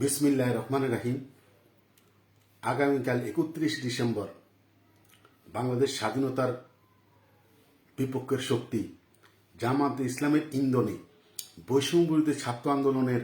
বিসমিল্লাহ রহমান রাহিম। আগামীকাল একত্রিশ ডিসেম্বর বাংলাদেশ স্বাধীনতার বিপক্ষের শক্তি জামাত ইসলামের ইন্ধনে বৈষম্যবিরোধী ছাত্র আন্দোলনের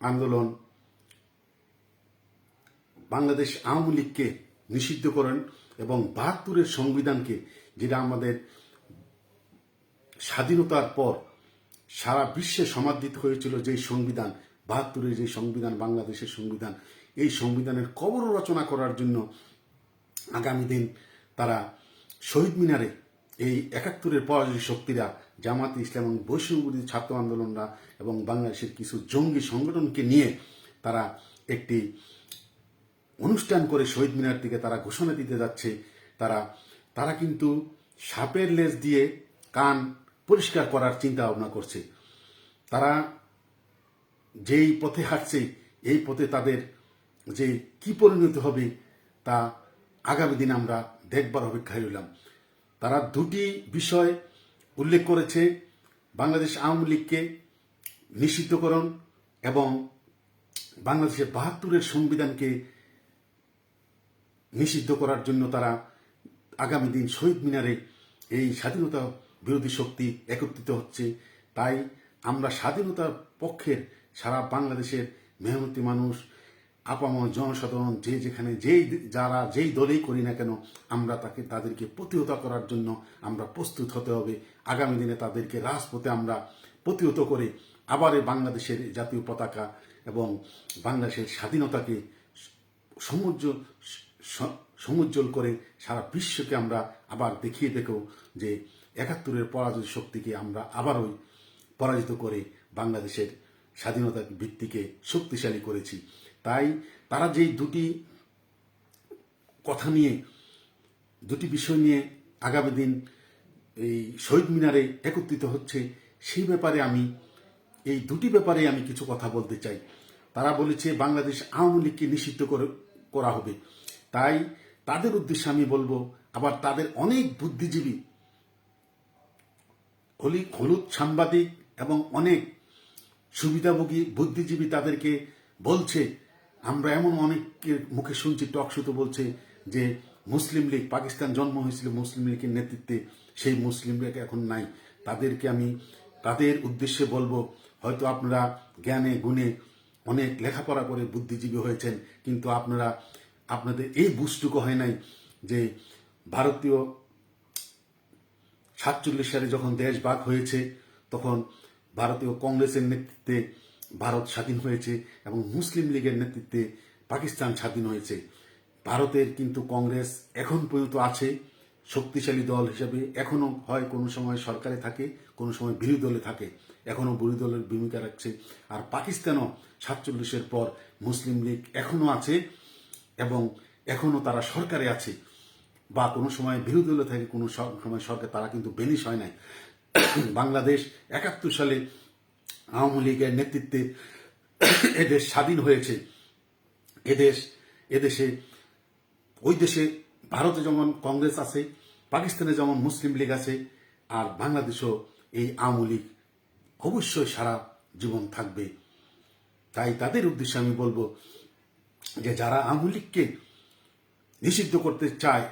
আন্দোলন বাংলাদেশ আওয়ামী লীগকে নিষিদ্ধ করেন এবং বাহাত্তরের সংবিধানকে, যেটা আমাদের স্বাধীনতার পর সারা বিশ্বে সমাদৃত হয়েছিল যে সংবিধান বাহাত্তরের যে সংবিধান, বাংলাদেশের সংবিধান, এই সংবিধানের কবর রচনা করার জন্য আগামী দিন তারা শহীদ মিনারে এই একাত্তরের পরাজয় শক্তিরা, জামাত ইসলাম এবং বৈষ্ণবী ছাত্র আন্দোলনরা এবং বাংলাদেশের কিছু জঙ্গি সংগঠনকে নিয়ে তারা একটি অনুষ্ঠান করে শহীদ মিনার থেকে তারা ঘোষণা দিতে যাচ্ছে। তারা তারা কিন্তু সাপের লেজ দিয়ে কান পরিষ্কার করার চিন্তা ভাবনা করছে। তারা যেই পথে হাঁটছে, এই পথে তাদের যে কি পরিণতি হবে তা আগামী দিন আমরা দেখবার অপেক্ষায় রইলাম। তারা দুটি বিষয় উল্লেখ করেছে, বাংলাদেশ আওয়ামী লীগকে নিষিদ্ধকরণ এবং বাংলাদেশের বাহাত্তরের সংবিধানকে নিষিদ্ধ করার জন্য তারা আগামী দিন শহীদ মিনারে এই স্বাধীনতা বিরোধী শক্তি একত্রিত হচ্ছে। তাই আমরা স্বাধীনতার পক্ষের সারা বাংলাদেশের মেহনতি মানুষ, আপামর জনসাধারণ, যে যেখানে যেই যারা যেই দলেই করি না কেন, আমরা তাকে, তাদেরকে প্রতিহত করার জন্য আমরা প্রস্তুত হতে হবে। আগামী দিনে তাদেরকে রাজপথে আমরা প্রতিহত করে আবার বাংলাদেশের জাতীয় পতাকা এবং বাংলাদেশের স্বাধীনতাকে সমুজ্জ সমুজ্জ্বল করে সারা বিশ্বকে আমরা আবার দেখিয়ে দেখো যে একাত্তরের পরাজয় শক্তিকে আমরা আবারও পরাজিত করে বাংলাদেশের স্বাধীনতা ভিত্তিকে শক্তিশালী করেছি। তাই তারা যেই দুটি কথা নিয়ে, দুটি বিষয় নিয়ে আগামী দিন এই শহীদ মিনারে একত্রিত হচ্ছে, সেই ব্যাপারে আমি, এই দুটি ব্যাপারে আমি কিছু কথা বলতে চাই। তারা বলেছে, বাংলাদেশ আওয়ামী লীগকে নিষিদ্ধ করে, করা হবে। তাই তাদের উদ্দেশ্যে আমি বলব, আবার তাদের অনেক বুদ্ধিজীবী, হলি, হলুদ সাংবাদিক এবং অনেক সুবিধাভোগী বুদ্ধিজীবী তাদেরকে বলছে, আমরা এমন অনেকের মুখে শুনছি, টক শুতে বলছে যে মুসলিম লীগ, পাকিস্তান জন্ম হয়েছিল মুসলিম লীগের নেতৃত্বে, সেই মুসলিম লীগ এখন নাই। তাদেরকে আমি তাদের উদ্দেশ্যে বলব, হয়তো আপনারা জ্ঞানে গুণে অনেক লেখাপড়া করে বুদ্ধিজীবী হয়েছেন, কিন্তু আপনারা, আপনাদের এই বুঝটুকু হয় নাই যে ভারতীয় সাতচল্লিশ সালে যখন দেশ ভাগ হয়েছে, তখন ভারতীয় কংগ্রেসের নেতৃত্বে ভারত স্বাধীন হয়েছে এবং মুসলিম লীগের নেতৃত্বে পাকিস্তান স্বাধীন হয়েছে। ভারতের কিন্তু কংগ্রেস এখন পর্যন্ত আছে, শক্তিশালী দল হিসেবে। এখনও হয় কোনো সময় সরকারে থাকে, কোনো সময় বিরোধী দলে থাকে। এখনও বিরোধী দলের ভূমিকা রাখছে। আর পাকিস্তানও সাতচল্লিশের পর মুসলিম লীগ এখনও আছে এবং এখনও তারা সরকারে আছে। বা কোনো সময় বিরোধী দলে থাকে, কোনো সময় সরকার, তারা কিন্তু বেনিশ হয় নাই। বাংলাদেশ একাত্তর সালে আওয়ামী লীগের নেতৃত্বে এদেশ স্বাধীন হয়েছে। এদেশ এদেশে ওই দেশে ভারতে যেমন কংগ্রেস আছে, পাকিস্তানে যেমন মুসলিম লীগ আছে, আর বাংলাদেশও এই আওয়ামী লীগ অবশ্যই সারা জীবন থাকবে। তাই তাদের উদ্দেশ্যে আমি বলব যে যারা আওয়ামী লীগকে নিষিদ্ধ করতে চায়,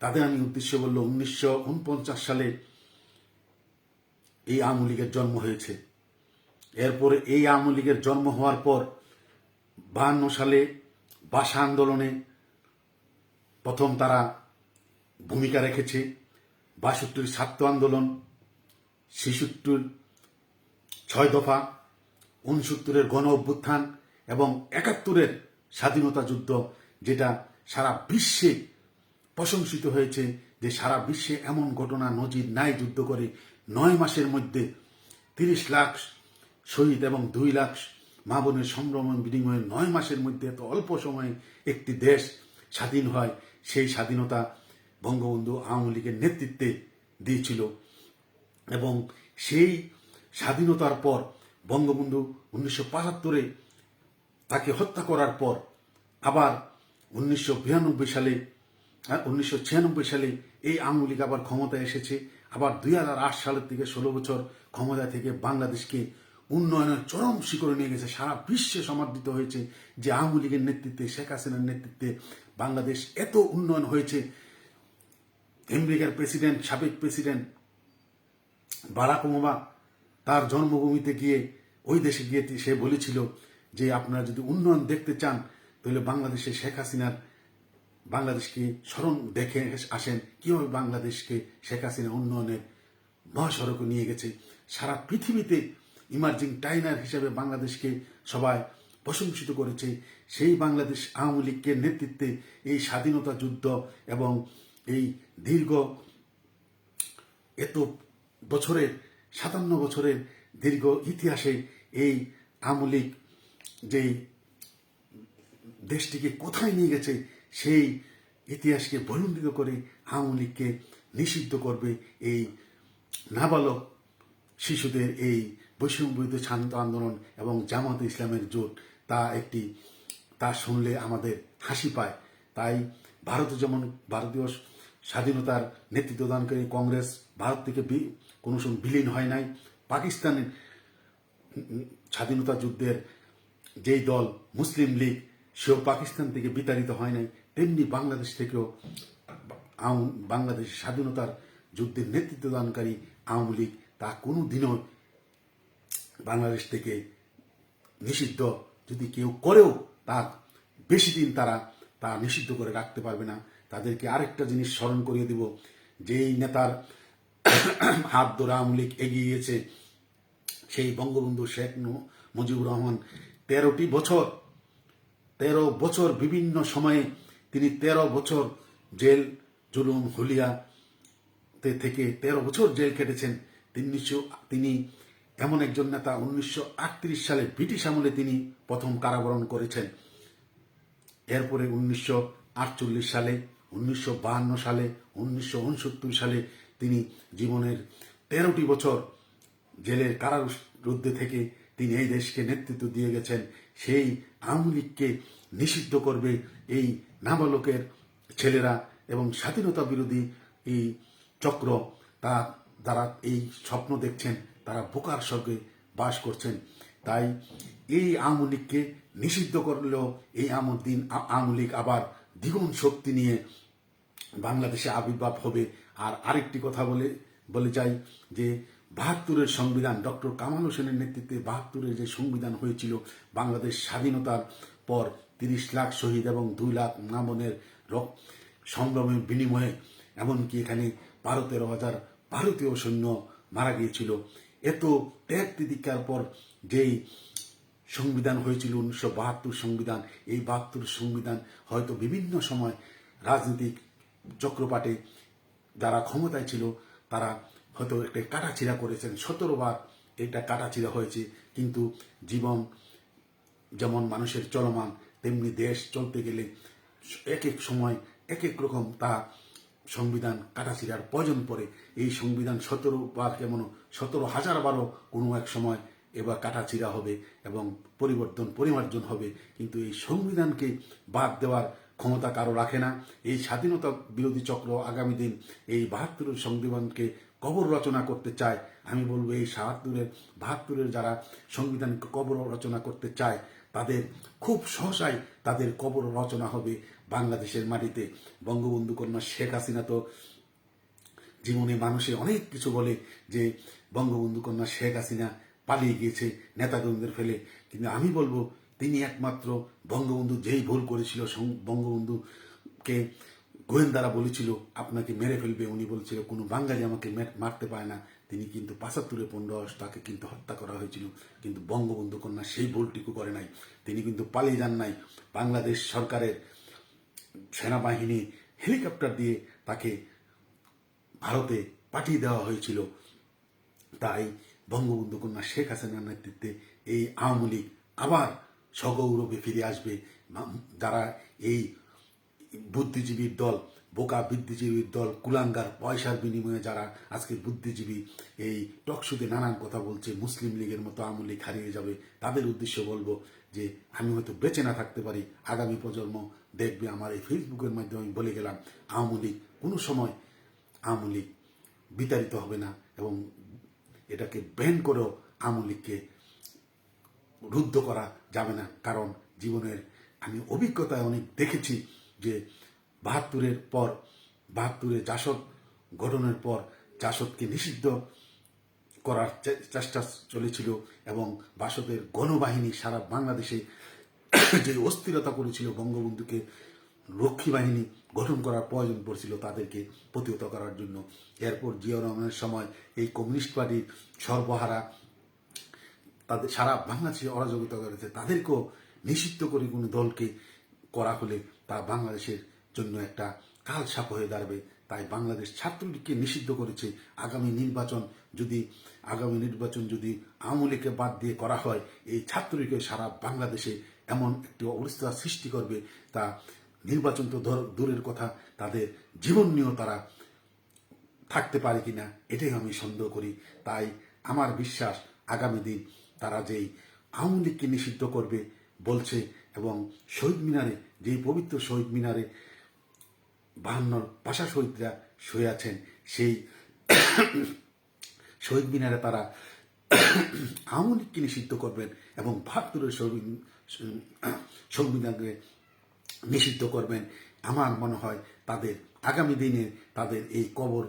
তাদের আমি উদ্দেশ্য বলল উনিশশো উনপঞ্চাশ সালে এই আওয়ামী লীগের জন্ম হয়েছে। এরপরে এই আওয়ামী লীগের জন্ম হওয়ার পর বাহান্ন সালে ভাষা আন্দোলনে প্রথম তারা ভূমিকা রেখেছে। বাষট্টির ছাত্র আন্দোলন, ছেষট্টির ছয় দফা, উনসত্তরের গণ অভ্যুত্থান এবং একাত্তরের স্বাধীনতা যুদ্ধ, যেটা সারা বিশ্বে প্রশংসিত হয়েছে যে সারা বিশ্বে এমন ঘটনা নজির নাই যুদ্ধ করে নয় মাসের মধ্যে তিরিশ লাখ শহীদ এবং দুই লাখ মা বোনের সম্ভ্রম বিনিময়ে নয় মাসের মধ্যে এত অল্প সময়ে একটি দেশ স্বাধীন হয়, সেই স্বাধীনতা বঙ্গবন্ধু আওয়ামী লীগের নেতৃত্বে দিয়েছিল। এবং সেই স্বাধীনতার পর বঙ্গবন্ধু উনিশশো পঁচাত্তরে তাকে হত্যা করার পর আবার উনিশশো বিরানব্বই সালে উনিশশো ছিয়ানব্বই সালে এই আওয়ামী লীগ আবার ক্ষমতায় এসেছে। আবার দুই হাজার আট সালের থেকে ষোলো বছর ক্ষমতা থেকে বাংলাদেশকে উন্নয়নের চরম শিখরে নিয়ে গেছে। সারা বিশ্বে সমাদৃত হয়েছে যে আওয়ামী লীগের নেতৃত্বে, শেখ হাসিনার নেতৃত্বে বাংলাদেশ এত উন্নয়ন হয়েছে। আমেরিকার প্রেসিডেন্ট, সাবেক প্রেসিডেন্ট বারাক ওবামা তার জন্মভূমিতে গিয়ে ওই দেশে গিয়ে সে বলেছিল যে, আপনারা যদি উন্নয়ন দেখতে চান, তাহলে বাংলাদেশে শেখ হাসিনার বাংলাদেশকে স্মরণ দেখে আসেন, কীভাবে বাংলাদেশকে শেখ হাসিনা উন্নয়নের মহাসড়কে নিয়ে গেছে। সারা পৃথিবীতে ইমার্জিং টাইনার হিসেবে বাংলাদেশকে সবাই প্রশংসিত করেছে। সেই বাংলাদেশ আওয়ামী লীগের নেতৃত্বে এই স্বাধীনতা যুদ্ধ এবং এই দীর্ঘ এত বছরের, সাতান্ন বছরের দীর্ঘ ইতিহাসে এই আওয়ামী লীগ যেই দেশটিকে কোথায় নিয়ে গেছে সেই ইতিহাসকে বলুন্দিত করে আওয়ামী লীগকে নিষিদ্ধ করবে এই নাবালক শিশুদের এই বৈষম্যবিরোধী শান্ত আন্দোলন এবং জামাত ইসলামের জোট, তা একটি, তা শুনলে আমাদের হাসি পায়। তাই ভারত যেমন ভারতীয় স্বাধীনতার নেতৃত্ব নেতৃত্বদানকারী কংগ্রেস ভারত থেকে কোনো সময় বিলীন হয় নাই। পাকিস্তানের স্বাধীনতা যুদ্ধের যেই দল মুসলিম লীগ, সেও পাকিস্তান থেকে বিতাড়িত হয় নাই। তেমনি বাংলাদেশ থেকেও বাংলাদেশ স্বাধীনতার যুদ্ধের নেতৃত্বদানকারী আওয়ামী লীগ তা কোনো দিনও বাংলাদেশ থেকে নিষিদ্ধ যদি কেউ করেও তা বেশি দিন তারা তা নিষিদ্ধ করে রাখতে পারবে না। তাদেরকে আরেকটা জিনিস স্মরণ করিয়ে দিব, যেই নেতার হাত ধরে আওয়ামী লীগ এগিয়ে গিয়েছে সেই বঙ্গবন্ধু শেখ মুজিবুর রহমান তেরোটি বছর, তেরো বছর বিভিন্ন সময়ে তিনি তেরো বছর জেল জুলুম হুলিয়াতে থেকে তেরো বছর জেল কেটেছেন তিনশো তিনি এমন একজন নেতা উনিশশো আটত্রিশ সালে ব্রিটিশ আমলে তিনি প্রথম কারাবরণ করেছেন। এরপরে উনিশশো আটচল্লিশ সালে, উনিশশো সালে, উনিশশো উনসত্তর সালে তিনি জীবনের তেরোটি বছর জেলের কারারুদ্ধে থেকে তিনি এই দেশকে নেতৃত্ব দিয়ে গেছেন। সেই আওয়ামী লীগকে নিষিদ্ধ করবে এই নাবালকের ছেলেরা এবং স্বাধীনতা বিরোধী এই চক্র তা যারা এই স্বপ্ন দেখছেন, তারা বোকার সঙ্গে বাস করছেন। তাই এই আওয়ামী লীগকে নিষিদ্ধ করলেও এই আমর দিন আওয়ামী লীগ আবার দ্বিগুণ শক্তি নিয়ে বাংলাদেশে আবির্ভাব হবে। আর আরেকটি কথা বলে বলে যাই যে বাহাত্তরের সংবিধান, ডক্টর কামাল হোসেনের নেতৃত্বে বাহাত্তরের যে সংবিধান হয়েছিল, বাংলাদেশ স্বাধীনতার পর তিরিশ লাখ শহীদ এবং দুই লাখ নামনের সংগ্রামের বিনিময়ে, এমনকি এখানে বারো তেরো হাজার ভারতীয় সৈন্য মারা গিয়েছিল। এত ত্যাগ তিতিকার পর যেই সংবিধান হয়েছিল, উনিশশো বাহাত্তর সংবিধান, এই বাহাত্তর সংবিধান হয়তো বিভিন্ন সময় রাজনৈতিক চক্রপাটে যারা ক্ষমতায় ছিল, তারা হয়তো একটা কাটাছিড়া করেছেন। সতেরো বার এটা কাটাছিড়া হয়েছে, কিন্তু জীবন যেমন মানুষের চলমান, তেমনি দেশ চলতে গেলে এক এক সময় এক এক রকম তা সংবিধান কাটাছিড়ার প্রয়োজন পড়ে। এই সংবিধান সতেরো বার কেমন সতেরো হাজার বারও কোনো এক সময় এবার কাটাছিড়া হবে এবং পরিবর্তন, পরিমার্জন হবে। কিন্তু এই সংবিধানকে বাদ দেওয়ার ক্ষমতা কারও রাখে না। এই স্বাধীনতা বিরোধী চক্র আগামী দিন এই বাহাত্তরের সংবিধানকে কবর রচনা করতে চায়। আমি বলব এই সাহাত্তরের, বাহাত্তরের যারা সংবিধানকে কবর রচনা করতে চায়, তাদের খুব সহসাই তাদের কবর রচনা হবে বাংলাদেশের মাটিতে। বঙ্গবন্ধু কন্যা শেখ হাসিনা তো জীবনে মানুষে অনেক কিছু বলে যে বঙ্গবন্ধু কন্যা শেখ হাসিনা পালিয়ে গিয়েছে, নেতাকর্মীদের ফেলে। কিন্তু আমি বলব, তিনি একমাত্র বঙ্গবন্ধু যেই ভুল করেছিল বঙ্গবন্ধুকে গোয়েন্দারা বলেছিল, আপনাকে মেরে ফেলবে। উনি বলছিল, কোনো বাঙালি আমাকে মারতে পারে না। তিনি কিন্তু পনেরো আগস্ট তাকে কিন্তু হত্যা করা হয়েছিল। কিন্তু বঙ্গবন্ধু কন্যা সেই ভুলটুকু করে নাই। তিনি কিন্তু পালিয়ে যান নাই। বাংলাদেশ সরকারের সেনাবাহিনী হেলিকপ্টার দিয়ে তাকে ভারতে পাঠিয়ে দেওয়া হয়েছিল। তাই বঙ্গবন্ধু কন্যা শেখ হাসিনার নেতৃত্বে এই আওয়ামী লীগ আবার সগৌরবে ফিরে আসবে। যারা এই বুদ্ধিজীবীর দল, বোকা বুদ্ধিজীবীর দল, কুলাঙ্গার পয়সার বিনিময়ে যারা আজকে বুদ্ধিজীবী, এই টকশুতে নানান কথা বলছে, মুসলিম লীগের মতো আওয়ামী লীগ হারিয়ে যাবে, তাদের উদ্দেশ্য বলব যে আমি হয়তো বেঁচে না থাকতে পারি, আগামী প্রজন্ম দেখবে আমার এই ফেসবুকের মাধ্যমে আমি বলে গেলাম, আওয়ামী লীগ কোনো সময় আওয়ামী লীগ বিতাড়িত হবে না এবং এটাকে ব্যান করেও আওয়ামী লীগকে রুদ্ধ করা যাবে না। কারণ জীবনের আমি অভিজ্ঞতায় অনেক দেখেছি যে বাহাত্তরের পর, বাহাত্তরে জাসদ গঠনের পর জাসদকে নিষিদ্ধ করার চেষ্টা চলেছিল এবং বাসদের গণবাহিনী সারা বাংলাদেশে যে অস্থিরতা করেছিল বঙ্গবন্ধুকে রক্ষী বাহিনী গঠন করার প্রয়োজন পড়ছিল তাদেরকে প্রতিহত করার জন্য। এরপর জিয়া রহমানের সময় এই কমিউনিস্ট পার্টির সর্বহারা তাদের, সারা বাংলাদেশে অরাজকতা করেছে, তাদেরকেও নিষিদ্ধ করে কোনো দলকে করা হলে তা বাংলাদেশের জন্য একটা কাল সাপ হয়ে দাঁড়াবে। তাই বাংলাদেশ ছাত্রলীগকে নিষিদ্ধ করেছে। আগামী নির্বাচন যদি, আগামী নির্বাচন যদি আওয়ামী লীগকে বাদ দিয়ে করা হয়, এই ছাত্রলীগকে সারা বাংলাদেশে এমন একটি অবস্থা সৃষ্টি করবে। তা নির্বাচন তো দূরের কথা। তাদের জীবন নিয়েও তারা থাকতে পারে কিনা, এটাই আমি সন্দেহ করি। তাই আমার বিশ্বাস, আগামী দিন তারা যেই আওয়ামী লীগকে নিষিদ্ধ করবে বলছে এবং শহীদ মিনারে যেই পবিত্র শহীদ মিনারে বাহান্নর পাশা শহীদরা শুয়ে আছেন, সেই শহীদ মিনারে তারা আওয়ামী নিষিদ্ধ করবেন এবং শহীদ সংবিধানকে নিষিদ্ধ করবেন। আমার মনে হয় তাদের আগামী দিনে তাদের এই কবর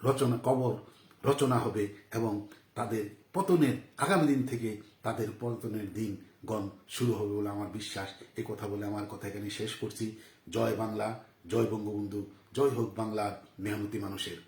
রচনা কবর রচনা হবে এবং তাদের পতনের, আগামী দিন থেকে তাদের পতনের দিন গণ শুরু হবে বলে আমার বিশ্বাস। এ কথা বলে আমার কথা এখানে শেষ করছি। জয় বাংলা, জয় বঙ্গবন্ধু, জয় হোক বাংলার মেহনতি মানুষের।